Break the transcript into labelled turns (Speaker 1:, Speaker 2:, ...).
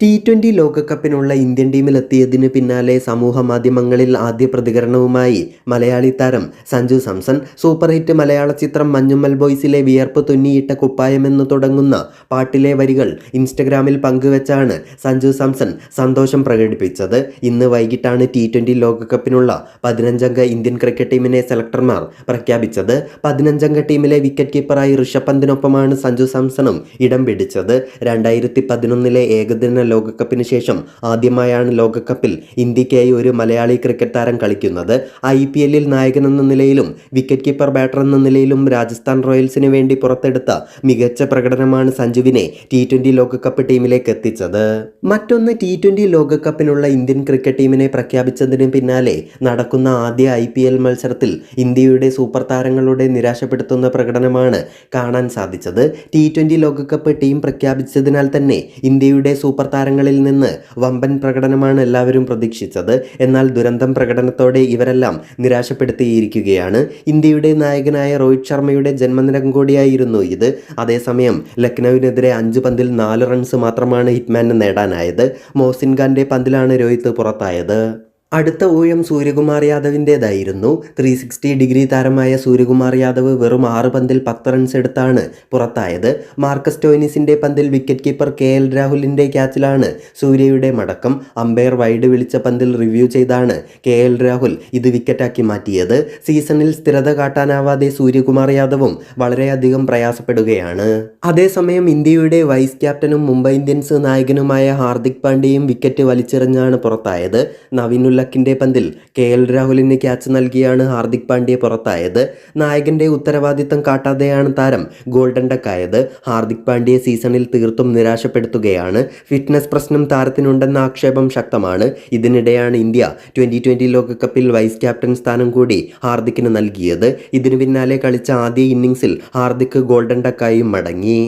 Speaker 1: T twenty ലോകകപ്പിനുള്ള Indian ടീമിലെത്തിയതിന് പിന്നാലെ സമൂഹ മാധ്യമങ്ങളിൽ ആദ്യ പ്രതികരണവുമായി മലയാളി താരം സഞ്ജു സാംസൺ സൂപ്പർ ഹിറ്റ് മലയാള ചിത്രം മഞ്ഞുമ്മൽ ബോയ്സിലെ വിയർപ്പ് തുന്നിയിട്ട കുപ്പായമെന്ന് തുടങ്ങുന്ന പാട്ടിലെ വരികൾ ഇൻസ്റ്റഗ്രാമിൽ പങ്കുവച്ചാണ് സഞ്ജു സാംസൺ സന്തോഷം പ്രകടിപ്പിച്ചത്. ഇന്ന് വൈകിട്ടാണ് ടി ട്വന്റി ലോകകപ്പിനുള്ള പതിനഞ്ചംഗ ഇന്ത്യൻ ക്രിക്കറ്റ് ടീമിനെ സെലക്ടർമാർ പ്രഖ്യാപിച്ചത്. പതിനഞ്ചംഗ ടീമിലെ വിക്കറ്റ് കീപ്പറായി ഋഷഭ് പന്തിനൊപ്പമാണ് സഞ്ജു സാംസണും ഇടം പിടിച്ചത്. രണ്ടായിരത്തി പതിനൊന്നിലെ ഏകദിന ലോകകപ്പിന് ശേഷം ആദ്യമായാണ് ലോകകപ്പിൽ ഇന്ത്യക്കായി ഒരു മലയാളി ക്രിക്കറ്റ് താരം കളിക്കുന്നത്. ഐ പി എല്ലിൽ നായകനെന്ന നിലയിലും വിക്കറ്റ് കീപ്പർ ബാറ്റർ എന്ന നിലയിലും രാജസ്ഥാൻ റോയൽസിന് വേണ്ടി പുറത്തെടുത്ത മികച്ച പ്രകടനമാണ് സഞ്ജുവിനെ ടി ട്വന്റി ലോകകപ്പ് ടീമിലേക്ക് എത്തിച്ചത്. മറ്റൊന്ന് ടി ട്വന്റി ലോകകപ്പിനുള്ള ഇന്ത്യൻ ക്രിക്കറ്റ് ടീമിനെ പ്രഖ്യാപിച്ചതിന് പിന്നാലെ നടക്കുന്ന ആദ്യ ഐ പി എൽ മത്സരത്തിൽ ഇന്ത്യയുടെ സൂപ്പർ താരങ്ങളുടെ നിരാശപ്പെടുത്തുന്ന പ്രകടനമാണ് കാണാൻ സാധിച്ചത്. ടി ട്വന്റി ലോകകപ്പ് ടീം പ്രഖ്യാപിച്ചതിനാൽ തന്നെ ഇന്ത്യയുടെ സൂപ്പർ താരങ്ങളിൽ നിന്ന് വമ്പൻ പ്രകടനമാണ് എല്ലാവരും പ്രതീക്ഷിച്ചത്. എന്നാൽ ദുരന്തം പ്രകടനത്തോടെ ഇവരെല്ലാം നിരാശപ്പെടുത്തിയിരിക്കുകയാണ്. ഇന്ത്യയുടെ നായകനായ രോഹിത് ശർമ്മയുടെ ജന്മദിനം കൂടിയായിരുന്നു ഇത്. അതേസമയം ലക്നൌവിനെതിരെ അഞ്ച് പന്തിൽ നാല് റൺസ് മാത്രമാണ് ഹിറ്റ്മാന് നേടാനായത്. മോസിൻ ഖാന്റെ പന്തിലാണ് രോഹിത് പുറത്തായത്. അടുത്ത ഊഴം സൂര്യകുമാർ യാദവിന്റേതായിരുന്നു ത്രീ സിക്സ്റ്റി ഡിഗ്രി താരമായ സൂര്യകുമാർ യാദവ് വെറും ആറ് പന്തിൽ പത്ത് റൺസ് എടുത്താണ് പുറത്തായത്. മാർക്കസ് ടോയിനിസിന്റെ പന്തിൽ വിക്കറ്റ് കീപ്പർ കെ എൽ രാഹുലിന്റെ ക്യാച്ചിലാണ് സൂര്യയുടെ മടക്കം. അമ്പയർ വൈഡ് വിളിച്ച പന്തിൽ റിവ്യൂ ചെയ്താണ് കെ എൽ രാഹുൽ ഇത് വിക്കറ്റാക്കി മാറ്റിയത്. സീസണിൽ സ്ഥിരത കാട്ടാനാവാതെ സൂര്യകുമാർ യാദവും വളരെയധികം പ്രയാസപ്പെടുകയാണ്. അതേസമയം ഇന്ത്യയുടെ വൈസ് ക്യാപ്റ്റനും മുംബൈ ഇന്ത്യൻസ് നായകനുമായ ഹാർദിക് പാണ്ഡ്യയും വിക്കറ്റ് വലിച്ചെറിഞ്ഞാണ് പുറത്തായത്. നവീൻ ഉല്ലക്കിന്റെ പന്തിൽ കെ എൽ രാഹുലിന് ക്യാച്ച് നൽകിയാണ് ഹാർദിക് പാണ്ഡ്യ പുറത്തായത്. നായകന്റെ ഉത്തരവാദിത്തം കാട്ടാതെയാണ് താരം ഗോൾഡൻ ഡക്കായത് ഹാർദിക് പാണ്ഡ്യ സീസണിൽ തീർത്തും നിരാശപ്പെടുത്തുകയാണ്. ഫിറ്റ്നസ് പ്രശ്നം താരത്തിനുണ്ടെന്ന ആക്ഷേപം ശക്തമാണ്. ഇതിനിടെയാണ് ഇന്ത്യ ട്വന്റി ട്വന്റി ലോകകപ്പിൽ വൈസ് ക്യാപ്റ്റൻ സ്ഥാനം കൂടി ഹാർദിക്കിന് നൽകിയത്. ഇതിനു പിന്നാലെ കളിച്ച ആദ്യ ഇന്നിംഗ്സിൽ ഹാർദിക് ഗോൾഡൻ ഡക്കായും മടങ്ങി.